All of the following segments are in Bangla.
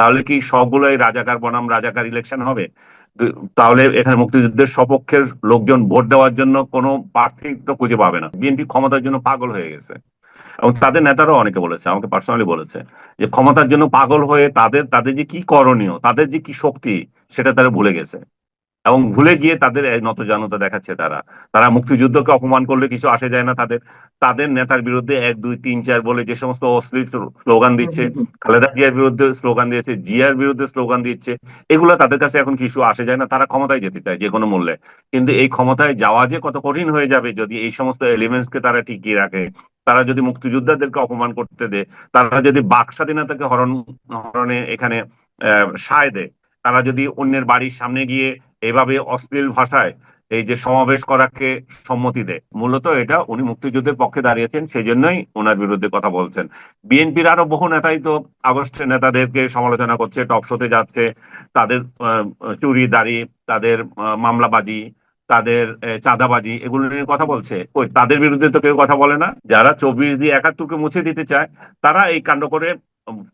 তাহলে কি সবগুলোই রাজাকার বনাম, রাজাকার ইলেকশন হবে? তাহলে এখানে মুক্তিযুদ্ধের সপক্ষের লোকজন ভোট দেওয়ার জন্য কোনো প্রার্থী তো খুঁজে পাবে না। বিএনপি ক্ষমতার জন্য পাগল হয়ে গেছে। এবং তাদের নেতারাও অনেকে বলেছে, আমাকে পার্সোনালি বলেছে, যে ক্ষমতার জন্য পাগল হয়ে তাদের তাদের যে কি করণীয়, তাদের যে কি শক্তি, সেটা তারা ভুলে গেছে। এবং ভুলে গিয়ে তাদের নতজানতা দেখাচ্ছে তারা। তারা মুক্তিযুদ্ধকে অপমান করলে কিছু আসে যায় না তাদের। তাদের নেতার বিরুদ্ধে এক দুই তিন চার বলে যে সমস্ত অশ্লীল স্লোগান দিচ্ছে খালেদা জিয়ার বিরুদ্ধে স্লোগান দিয়েছে জিয়ার বিরুদ্ধে স্লোগান দিচ্ছে এগুলো তাদের কাছে এখন কিছু আসে যায় না তারা ক্ষমতায় যেতে চায় যে কোনো মূল্যে। কিন্তু এই ক্ষমতায় যাওয়া যে কত কঠিন হয়ে যাবে যদি এই সমস্ত এলিমেন্টস কে তারা টিকিয়ে রাখে তারা যদি মুক্তিযোদ্ধাদেরকে অপমান করতে দেয় তারা যদি বাক স্বাধীনতাকে হরণ হরণে এখানে আহ, সায় দেয় তারা যদি অন্যের বাড়ির সামনে গিয়ে এভাবে অশ্লীল ভাষায় এই যে সমাবেশ করাকে সম্মতি দেয়। মূলত এটা উনি মুক্তিযুদ্ধের পক্ষে দাঁড়িয়েছেন সেই জন্যই ওনার বিরুদ্ধে কথা বলছেন। বিএনপির আরও বহু নেতাই তো আগস্টের নেতাদেরকে সমালোচনা করছে, টক শোতে যাচ্ছে, তাদের চুরি, দাড়ি, তাদের মামলাবাজি, তাদের চাঁদাবাজি, এগুলো নিয়ে কথা বলছে। ওই তাদের বিরুদ্ধে তো কেউ কথা বলে না। যারা চব্বিশ দিয়ে একাত্তরকে মুছে দিতে চায়, তারা এই কাণ্ড করে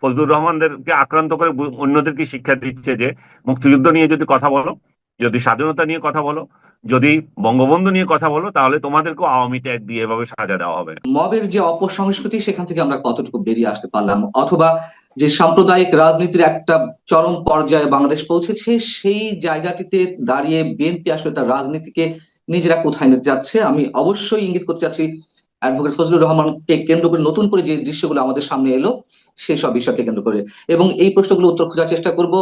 ফজলুর রহমানদেরকে আক্রান্ত করে অন্যদেরকে শিক্ষা দিচ্ছে যে, মুক্তিযুদ্ধ নিয়ে যদি কথা বলো যদি স্বাধীনতা নিয়ে কথা বলো, যদি বঙ্গবন্ধু নিয়ে কথা বলো, তাহলে তোমাদেরকেও আওয়ামী ট্যাগ দিয়ে এভাবে সাজা দেওয়া হবে। মবের যে অপসংস্কৃতি, সেখান থেকে আমরা কতটুকু বেরিয়ে আসতে পারলাম? অথবা যে সাম্প্রদায়িক রাজনীতির একটা চরম পর্যায়ে বাংলাদেশ পৌঁছেছে, সেই জায়গাটিতে দাঁড়িয়ে বিএনপি আসলে তার রাজনীতিকে নিজেরা কোথায় নিতে যাচ্ছে? আমি অবশ্যই ইঙ্গিত করতে চাচ্ছি অ্যাডভোকেট ফজলুর রহমানকে কেন্দ্র করে নতুন করে যে দৃশ্যগুলো আমাদের সামনে এলো সেসব বিষয়কে কেন্দ্র করে। এবং এই প্রশ্নগুলো উত্তর খোঁজার চেষ্টা করব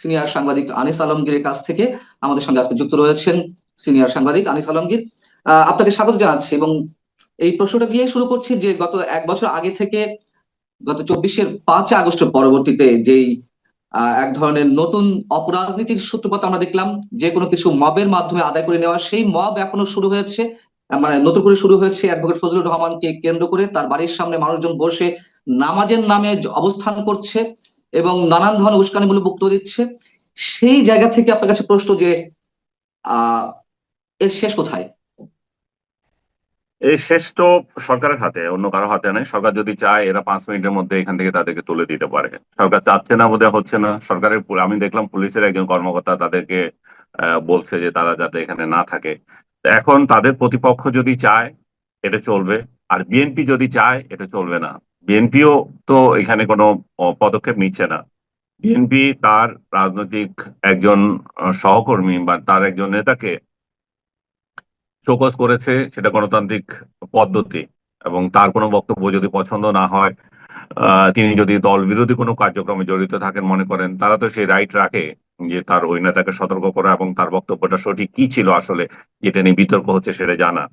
সিনিয়র সাংবাদিক আনিস আলমগীরের কাছ থেকে। আমাদের সঙ্গে আজকে যুক্ত রয়েছেন সিনিয়র সাংবাদিক আনিস আলমগীর। আপনাকে স্বাগত জানাচ্ছি এবং এই প্রশ্নটা দিয়ে শুরু করছি যে গত এক বছর আগে থেকে গত চব্বিশের পাঁচ আগস্টের পরবর্তীতে যেই এক ধরনের নতুন অপরাজনীতির সূত্রপাত আমরা দেখলাম, যে কোনো কিছু মবের মাধ্যমে আদায় করে নেওয়া, সেই মব এখনও শুরু হয়েছে। মানে নতুন করে শুরু হয়েছে অ্যাডভোকেট ফজলুর রহমানকে কেন্দ্র করে। তার বাড়ির সামনে মানুষজন বসে নামাজের নামে অবস্থান করছে এবং নানান ধরনের উস্কানি উস্কানিমূলক বক্তব্য দিচ্ছে। সেই জায়গা থেকে আপনার কাছে প্রশ্ন যে, আহ, এর শেষ কোথায়? এই শেষ তো সরকারের হাতে, অন্য কারও হাতে নেই সরকার যদি চায়, এরা পাঁচ মিনিটের মধ্যে এখান থেকে তাদেরকে তুলে দিতে পারে। সরকার চাচ্ছে না বোধহয়, হচ্ছে না। সরকারের আমি দেখলাম পুলিশের একজন কর্মকর্তা তাদেরকে বলছে যে তারা যাতে এখানে না থাকে। এখন তাদের প্রতিপক্ষ যদি চায়, এটা চলবে। আর বিএনপি যদি চায়, এটা চলবে না। বিএনপিও তো এখানে কোনো পদক্ষেপ নিচ্ছে না। বিএনপি তার রাজনৈতিক একজন সহকর্মী বা তার একজন নেতাকে শোকজ করেছে সেটা গণতান্ত্রিক পদ্ধতি। এবং তার কোনো বক্তব্য যদি পছন্দ না হয় তিনি যদি দল বিরোধী কোনো কার্যক্রমে জড়িত থাকেন মনে করেন, তারা তো সেই রাইট রাখে। যে তার ওই নেতাকে সতর্ক করা এবং তার বক্তব্যটা সঠিক কি ছিল আসলে যেটা নিয়ে বিতর্ক হচ্ছে সেটা জানা।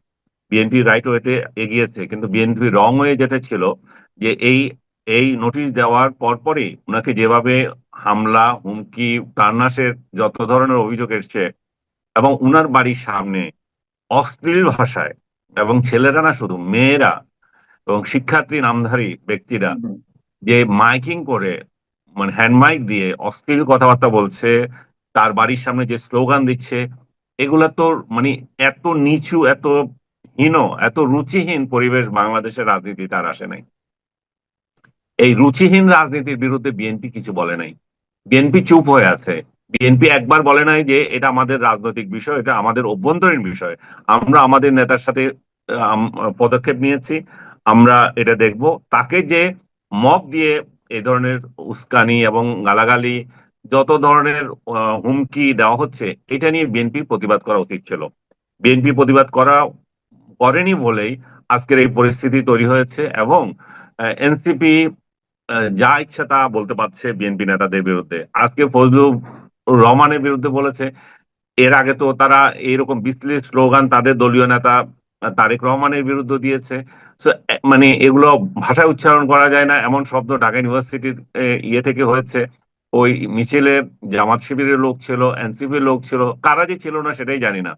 বিএনপি রাইট ওয়েতে এগিয়েছে কিন্তু বিএনপি রং ওয়ে যেটা ছিল যে এই এই নোটিশ দেওয়ার পরপরই ওনাকে যেভাবে হামলা হুমকি প্রাণনাশের যত ধরনের অভিযোগ এসছে এবং উনার বাড়ির সামনে অশ্লীল ভাষায় এবং ছেলেরা না শুধু মেয়েরা এবং শিক্ষার্থী নামধারী ব্যক্তিরা যে মাইকিং করে মানে হ্যান্ডমাইক দিয়ে অশ্লীল কথাবার্তা বলছে, তার বাড়ির সামনে যে স্লোগান দিচ্ছে, এগুলা তো মানে এত নিচু, এত হীন, এত রুচিহীন পরিবেশ বাংলাদেশের রাজনীতি তার আসে নাই। এই রুচিহীন রাজনীতির বিরুদ্ধে বিএনপি কিছু বলে নাই। বিএনপি চুপ হয়ে আছে। বিএনপি একবার বলে নাই যে এটা আমাদের রাজনৈতিক বিষয়, এটা আমাদের অভ্যন্তরীণ বিষয়। আমরা আমাদের নেতার সাথে পদক্ষেপ নিয়েছি, আমরা এটা দেখব। তাকে যে মব দিয়ে এই ধরনের উস্কানি এবং গালাগালি, যত ধরনের হুমকি দেওয়া হচ্ছে, এটা নিয়ে বিএনপির প্রতিবাদ করা উচিত ছিল। বিএনপি প্রতিবাদ করা করেনি বলেই আজকের এই পরিস্থিতি তৈরি হয়েছে এবং এনসিপি যা ইচ্ছা তা বলতে পারছে বিএনপি নেতাদের বিরুদ্ধে। আজকে ফজলুর রহমানের বিরুদ্ধে বলেছে, এর আগে তো তারা এইরকম বিশ্লেষ স্লোগান তাদের দলীয় নেতা তারেক রহমানের বিরুদ্ধে দিয়েছে। এ- মানে এগুলো ভাষায় উচ্চারণ করা যায় না। এমন শব্দ ঢাকা ইউনিভার্সিটির ইয়ে থেকে হয়েছে। ওই মিছিলে জামাত শিবিরের লোক ছিল, এনসিপির লোক ছিল। কারা যে ছিল না সেটাই জানি না।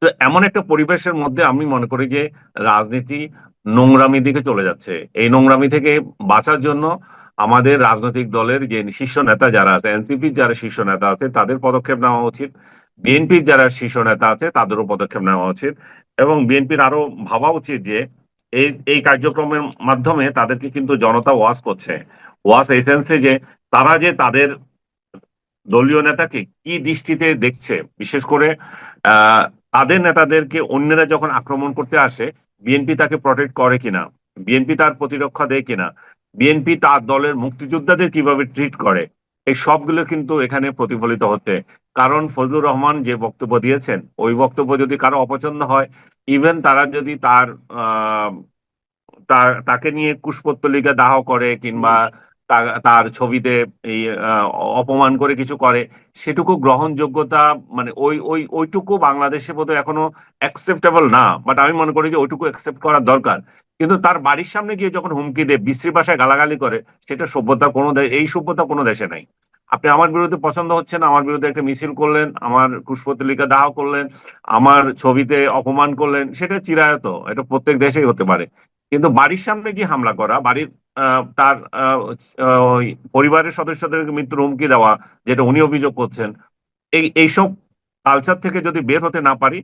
তো এমন একটা পরিবেশের মধ্যে আমি মনে করি যে রাজনীতি নোংরামির দিকে চলে যাচ্ছে। এই নোংরামি থেকে বাঁচার জন্য আমাদের রাজনৈতিক দলের যে শীর্ষ নেতা যারা আছে, এনসিপির যারা শীর্ষ নেতা আছে, তাদের পদক্ষেপ নেওয়া উচিত। বিএনপির যারা শীর্ষ নেতা আছে, তাদেরও পদক্ষেপ নেওয়া উচিত। এবং বিএনপির আরও ভাবা উচিত যে এই এই কার্যক্রমের মাধ্যমে তাদেরকে কিন্তু জনতা ওয়াজ করছে। ওয়াজ এই সেন্সে যে তারা যে তাদের দলীয় নেতাকে কি দৃষ্টিতে দেখছে, বিশেষ করে তাদের নেতাদেরকে অন্যরা যখন আক্রমণ করতে আসে, বিএনপি তাকে প্রটেক্ট করে কিনা, বিএনপি তার প্রতিরক্ষা দেয় কিনা, বিএনপি তার দলের মুক্তিযোদ্ধাদের কীভাবে ট্রিট করে, এই সবগুলো কিন্তু এখানে প্রতিফলিত হচ্ছে। কারণ ফজলুর রহমান যে বক্তব্য দিয়েছেন, ওই বক্তব্য যদি কারও অপছন্দ হয় ইভেন তারা যদি তার তার, তাকে নিয়ে কুশপত্তলিকা দাহ করে কিংবা তার- ছবিতে এই অপমান করে কিছু করে, সেটুকু গ্রহণযোগ্যতা মানে ওই ওই, ওইটুকু বাংলাদেশে বোধহয় এখনও অ্যাকসেপ্টেবল না বাট আমি মনে করি যে ওইটুকু অ্যাকসেপ্ট করার দরকার। কিন্তু তার বাড়ির সামনে গিয়ে যখন হুমকি দেয়, বিশ্রী ভাষায় গালাগালি করে, সেটা সভ্যতা কোনো এই সভ্যতা কোনো দেশে নাই। আপনি আমার বিরুদ্ধে পছন্দ হচ্ছে না আমার বিরুদ্ধে একটা মিছিল করলেন, আমার কুশপত্রিকা দাহ করলেন, আমার ছবিতে অপমান করলেন, সেটা চিরায়ত, এটা প্রত্যেক দেশেই হতে পারে। কিন্তু বাড়ির সামনে গিয়ে হামলা করা, বাড়ির তার পরিবারের সদস্যদেরকে মৃত্যুর হুমকি দেওয়া, যেটা উনি অভিযোগ করছেন, এই, এইসব কালচার থেকে যদি বের হতে না পারি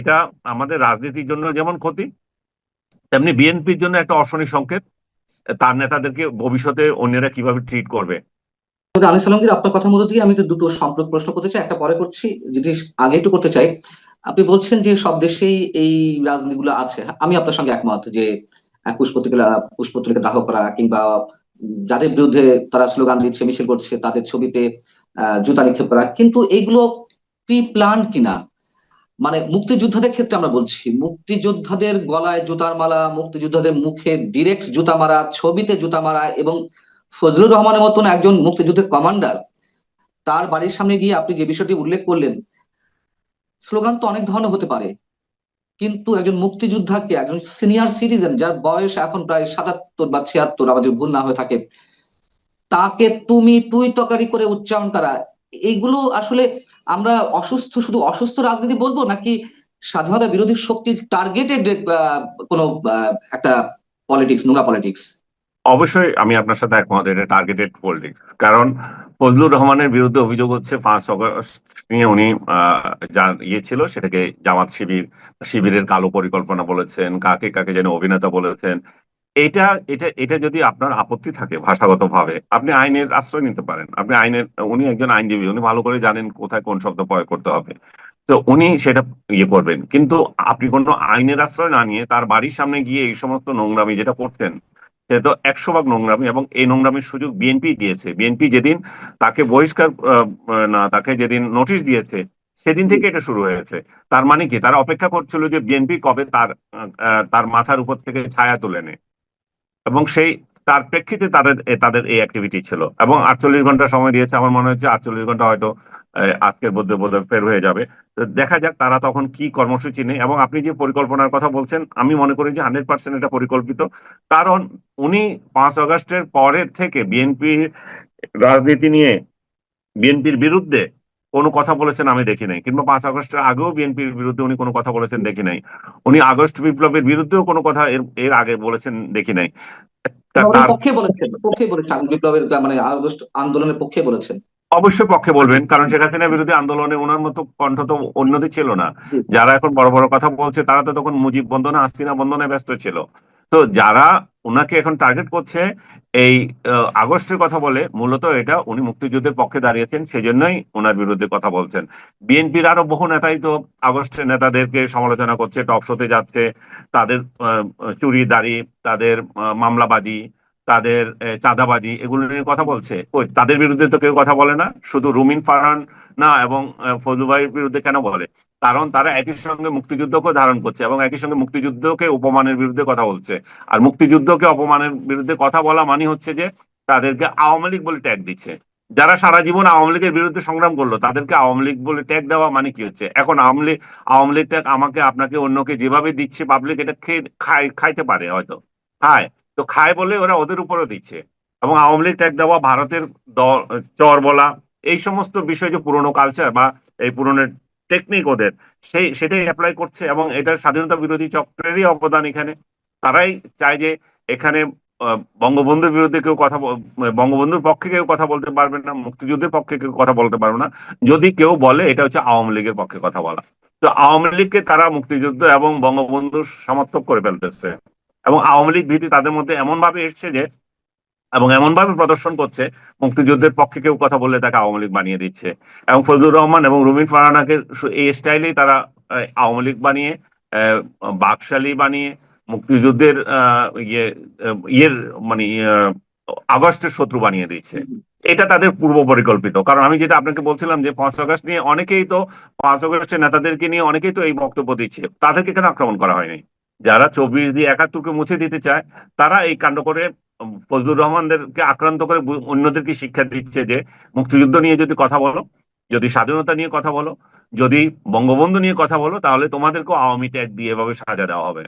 এটা আমাদের রাজনীতির জন্য যেমন ক্ষতি, তেমনি বিএনপির জন্য একটা অশনি সংকেত, তার নেতাদেরকে ভবিষ্যতে অন্যরা কীভাবে ট্রিট করবে। আলী সালামগীর আপনার কথার মধ্যে দিয়ে আমি একটু দুটো সম্পর্ক প্রশ্ন করতে চাই। একটা পরে করছি যদি আগে একটু করতে চাই। আপনি বলছেন যে সব দেশেই এই রাজনীতিগুলো আছে। আমি আপনার সঙ্গে একমত যে আহ, পুষ্পত্রিকা পুষ্পত্রিকা দাহ করা কিংবা যাদের বিরুদ্ধে তারা স্লোগান দিচ্ছে মিছিল করছে তাদের ছবিতে জুতা নিক্ষেপ করা। কিন্তু এগুলো প্রি প্ল্যান্ড কিনা? মানে মুক্তিযোদ্ধাদের ক্ষেত্রে আমরা বলছি মুক্তিযোদ্ধাদের গলায় জুতার মালা মুক্তিযোদ্ধাদের মুখে ডিরেক্ট জুতা মারা ছবিতে জুতা মারা এবং ফজলুর রহমানের মতন একজন মুক্তিযুদ্ধের কমান্ডার তার বাড়ির সামনে গিয়ে আপনি যে বিষয়টি উল্লেখ করলেন, স্লোগান তো অনেক ধরনের হতে পারে। কিন্তু একজন মুক্তিযোদ্ধাকে, একজন সিনিয়র সিটিজেন যার বয়স এখন প্রায় সাতাত্তর বা ছিয়াত্তর, আমাদের ভুল না হয়ে থাকে, তাকে তুমি তুই তকারি করে উচ্চারণ করা এইগুলো আসলে আমরা অসুস্থ, শুধু অসুস্থ রাজনীতি বলব, নাকি স্বাধীনতা বিরোধী শক্তির টার্গেটেড কোনো একটা পলিটিক্স নোংরা পলিটিক্স অবশ্যই আমি আপনার সাথে একমত, এটা টার্গেটেড পলিটিক্স কারণ ফজলুর রহমানের বিরুদ্ধে অভিযোগ হচ্ছে পাঁচ অগস্ট নিয়ে উনি যা ইয়ে ছিল, সেটাকে জামাত শিবির, শিবিরের কালো পরিকল্পনা বলেছেন, কাকে কাকে যেন অভিনেতা বলেছেন। এটা এটা এটা যদি আপনার আপত্তি থাকে ভাষাগতভাবে, আপনি আইনের আশ্রয় নিতে পারেন। আপনি আইনের, উনি একজন আইনজীবী, উনি ভালো করে জানেন কোথায় কোন শব্দ প্রয়োগ করতে হবে। তো উনি সেটা ইয়ে করবেন। কিন্তু আপনি কোনো আইনের আশ্রয় না নিয়ে তার বাড়ির সামনে গিয়ে এই সমস্ত নোংরামি যেটা করতেন সেটা তো একশো ভাগ নোংরামি এবং এই নোংরামির সুযোগ বিএনপি দিয়েছে। বিএনপি যেদিন তাকে বহিষ্কার না, তাকে যেদিন নোটিশ দিয়েছে, সেদিন থেকে এটা শুরু হয়েছে। তার মানে কি? তারা অপেক্ষা করছিল যে বিএনপি কবে তার তার মাথার উপর থেকে ছায়া তুলে নেয়। এবং সেই, তার প্রেক্ষিতে তাদের তাদের এই অ্যাক্টিভিটি ছিল। এবং আটচল্লিশ ঘণ্টা সময় দিয়েছে। আমার মনে হচ্ছে আটচল্লিশ ঘণ্টা হয়তো আজকের মধ্যে বোধহয় ফের হয়ে যাবে। তো দেখা যাক তারা তখন কি কর্মসূচি নেই এবং আপনি যে পরিকল্পনার কথা বলছেন আমি মনে করি যে হান্ড্রেড পার্সেন্ট এটা পরিকল্পিত। কারণ উনি পাঁচ আগস্টের পরের থেকে বিএনপির রাজনীতি নিয়ে বিএনপির বিরুদ্ধে কোনো কথা বলেছেন আমি দেখি নাই কিংবা পাঁচ আগস্টের আগেও বিএনপির বিরুদ্ধে উনি কোনো কথা বলেছেন দেখি নাই। উনি আগস্ট বিপ্লবের বিরুদ্ধেও কোনো কথা এর এর আগে বলেছেন দেখি নাই। পক্ষে বলেছেন পক্ষে বলেছেন বিপ্লবের মানে আগস্ট আন্দোলনের পক্ষে বলেছেন। অবশ্যই পক্ষে বলবেন কারণ শেখ হাসিনার বিরুদ্ধে আন্দোলনে ওনার মতো কণ্ঠ তো অন্যদের ছিল না। যারা এখন বড় বড় কথা বলছে তারা তো তখন মুজিব বন্দনা হাসিনা বন্দনে ব্যস্ত ছিল। তো যারা ওনাকে এখন টার্গেট করছে এই আগস্টের কথা বলে মূলত এটা উনি মুক্তিযুদ্ধের পক্ষে দাঁড়িয়েছেন সেজন্যই ওনার বিরুদ্ধে কথা বলছেন। বিএনপির আরও বহু নেতাই তো আগস্টের নেতাদেরকে সমালোচনা করছে টক শোতে যাচ্ছে তাদের আহ, চুরি দাড়ি তাদের মামলাবাজি তাদের চাঁদাবাজি, এগুলো নিয়ে কথা বলছে। ওই, তাদের বিরুদ্ধে তো কেউ কথা বলে না। শুধু রুমিন ফারহান না এবং ফজলু ভাইয়ের বিরুদ্ধে কেন বলে? কারণ তারা একই সঙ্গে মুক্তিযুদ্ধকে ধারণ করছে এবং একই সঙ্গে মুক্তিযুদ্ধকে উপমানের বিরুদ্ধে কথা বলছে। আর মুক্তিযুদ্ধকে অপমানের বিরুদ্ধে কথা বলা মানে হচ্ছে যে, তাদেরকে আওয়ামী লীগ বলে ট্যাগ দিচ্ছে। যারা সারা জীবন আওয়ামী লীগের বিরুদ্ধে সংগ্রাম করল, তাদেরকে আওয়ামী লীগ বলে ট্যাগ দেওয়া মানে কি হচ্ছে? এখন আওয়ামী লীগ আওয়ামী লীগ ট্যাগ আমাকে, আপনাকে অন্যকে যেভাবে দিচ্ছে পাবলিক এটা খেয়ে, খায়, খাইতে পারে হয়তো। খায়। তো খায় বলে ওরা ওদের উপরেও দিচ্ছে। এবং আওয়ামী লীগ ট্যাগ দেওয়া, ভারতের চর বলা, এই সমস্ত বিষয় যে পুরনো কালচার বা এই পুরনো টেকনিক ওদের, সেই, সেটাই অ্যাপ্লাই করছে এবং এটার স্বাধীনতা বিরোধী চক্রেরই অবদান এখানে। তারাই চায় যে এখানে বঙ্গবন্ধুর বিরুদ্ধে কেউ কথা বঙ্গবন্ধুর পক্ষে কেউ কথা বলতে পারবে না, মুক্তিযুদ্ধের পক্ষে কেউ কথা বলতে পারবে না। যদি কেউ বলে, এটা হচ্ছে আওয়ামী লীগের পক্ষে কথা বলা। তো আওয়ামী লীগকে তারা মুক্তিযুদ্ধ এবং বঙ্গবন্ধুর সমর্থক করে ফেলতেছে। এবং আওয়ামী লীগ ভীতি তাদের মধ্যে এমন ভাবে এসছে যে, এবং এমন ভাবে প্রদর্শন করছে, মুক্তিযুদ্ধের পক্ষে কেউ কথা বললে তাকে আওয়ামী লীগ বানিয়ে দিচ্ছে। এবং ফজলুর রহমান এবং রুমিন ফারহানাকে সু- এই স্টাইলেই তারা আওয়ামী লীগ বানিয়ে বাকশালী বানিয়ে মুক্তিযুদ্ধের ইয়ে ইয়ের মানে আগস্টের শত্রু বানিয়ে দিচ্ছে। এটা তাদের পূর্ব পরিকল্পিত। কারণ আমি যেটা আপনাকে বলছিলাম যে, পাঁচ আগস্ট নিয়ে অনেকেই তো, পাঁচ আগস্টের নেতাদেরকে নিয়ে অনেকেই তো এই বক্তব্য দিচ্ছে। তাদেরকে কেন আক্রমণ করা হয়নি? যারা চব্বিশ দিয়ে একাত্তরকে মুছে দিতে চায়, তারা এই কাণ্ড করে ফজলুর রহমানদেরকে আক্রান্ত করে অন্যদেরকে শিক্ষা দিচ্ছে যে, মুক্তিযুদ্ধ নিয়ে যদি কথা বলো, যদি স্বাধীনতা নিয়ে কথা বলো, যদি বঙ্গবন্ধু নিয়ে কথা বলো, তাহলে তোমাদেরকেও আওয়ামী ট্যাগ দিয়ে এভাবে সাজা দেওয়া হবে।